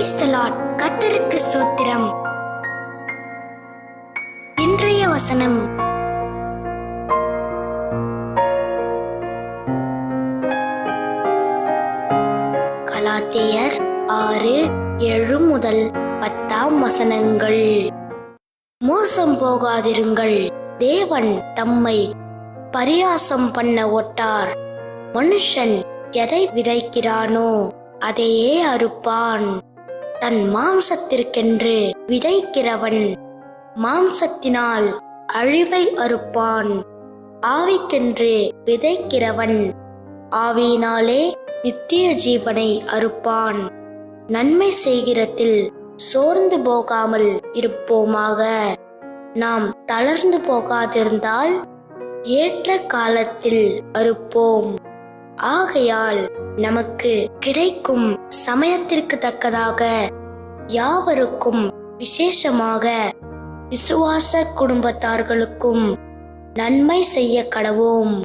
Praise the ஸ்தோத்திரம். இன்றைய வசனம். கலாத்தியர் ஆறு ஏழு முதல் பத்தாம் வசனங்கள். மோசம் போகாதிருங்கள். தேவன் தம்மை பரியாசம் பண்ண ஒட்டார். மனுஷன் எதை விதைக்கிறானோ அதையே அறுப்பான். தன் மாம்சத்திற்கென்று விதைக்கிறவன். மாம்சத்தினால் அழிவை அறுப்பான். ஆவிக்கென்று விதைக்கிறவன். ஆவியினாலே நித்திய ஜீவனை அறுப்பான். நன்மை செய்கிறதில் சோர்ந்து போகாமல் இருப்போமாக. நாம் தளர்ந்து போகாதிருந்தால் ஏற்ற காலத்தில் அறுப்போம். ஆகையால் நமக்கு கிடைக்கும் சமயத்திற்கு தக்கதாக யாவருக்கும் விசேஷமாக விசுவாச குடும்பத்தார்களுக்கும் நன்மை செய்ய கடவோம்.